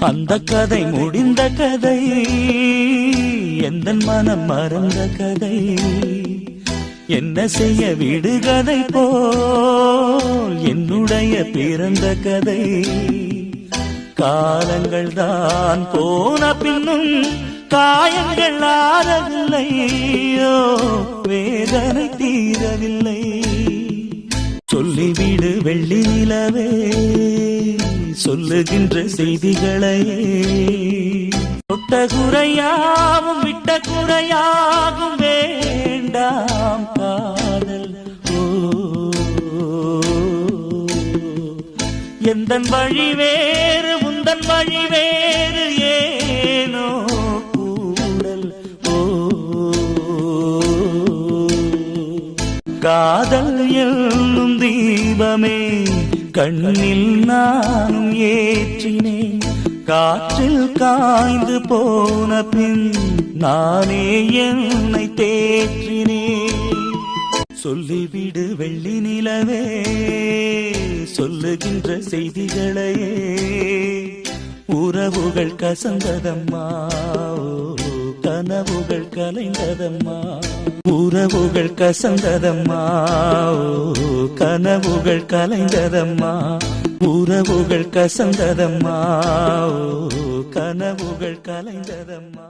அந்த கதை முடிந்த கதை எந்த மனம் மறந்த கதை என்ன செய்ய விடுகதை போல் என்னுடைய பிறந்த கதை. காலங்கள் தான் போன பின்னும் காயங்கள் ஆறவில்லையோ வேதனை தீரவில்லை. சொல்லிவிடு வெள்ளி நிலவே சொல்லுகின்ற செய்திகளையே. தொட்ட குறையாவும் விட்ட குறையாகும் வேண்டாம் காதல். ஓ. எந்தன் வழி வேறு முந்தன் வழி வேறு காதல் என்னும் தீபமே கண்ணில் நானும் ஏற்றினேன். காற்றில் காய்ந்து போன பின் நானே என்னை தேற்றினேன். சொல்லிவிடு வெள்ளி நிலவே சொல்லுகின்ற செய்திகளையே. உறவுகள் கசந்ததம்மா கனவுகள் கலைந்ததம்மா. உறவுகள் கசந்ததம்மா கனவுகள் கலைந்ததம்மா. உறவுகள் கசந்ததம்மா கனவுகள் கலைந்ததம்மா.